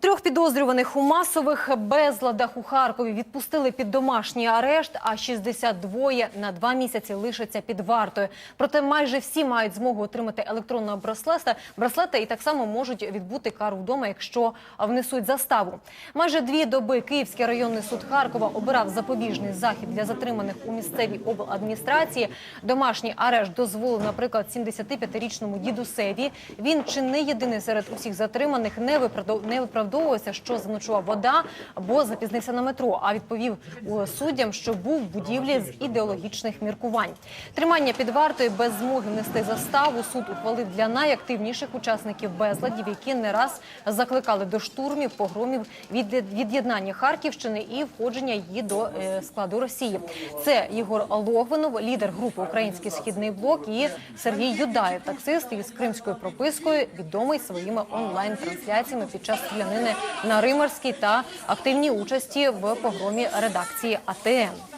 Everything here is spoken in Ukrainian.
Трьох підозрюваних у масових безладах у Харкові відпустили під домашній арешт, а 62 на два місяці лишаться під вартою. Проте майже всі мають змогу отримати електронного браслета, браслета і так само можуть відбути кару вдома, якщо внесуть заставу. Майже дві доби Київський районний суд Харкова обирав запобіжний захід для затриманих у місцевій обладміністрації. Домашній арешт дозволив, наприклад, 75-річному дідусеві. Він чи не єдиний серед усіх затриманих не виправдов- не виправдовувався, що заночував вода або запізнився на метро. А відповів суддям, що був в будівлі з ідеологічних міркувань. Тримання під вартою без змоги внести заставу. Суд ухвалив для найактивніших учасників безладів, які не раз закликали до штурмів, погромів, від- від'єднання Харківщини і входження її до е, складу Росії. Це Єгор Логвинов, лідер групи Український східний блок, і Сергій Юдаєв, таксист із кримською пропискою, відомий своїми онлайн-трансляціями під час стрілянини на Римарській та активній участі в погромі редакції АТН.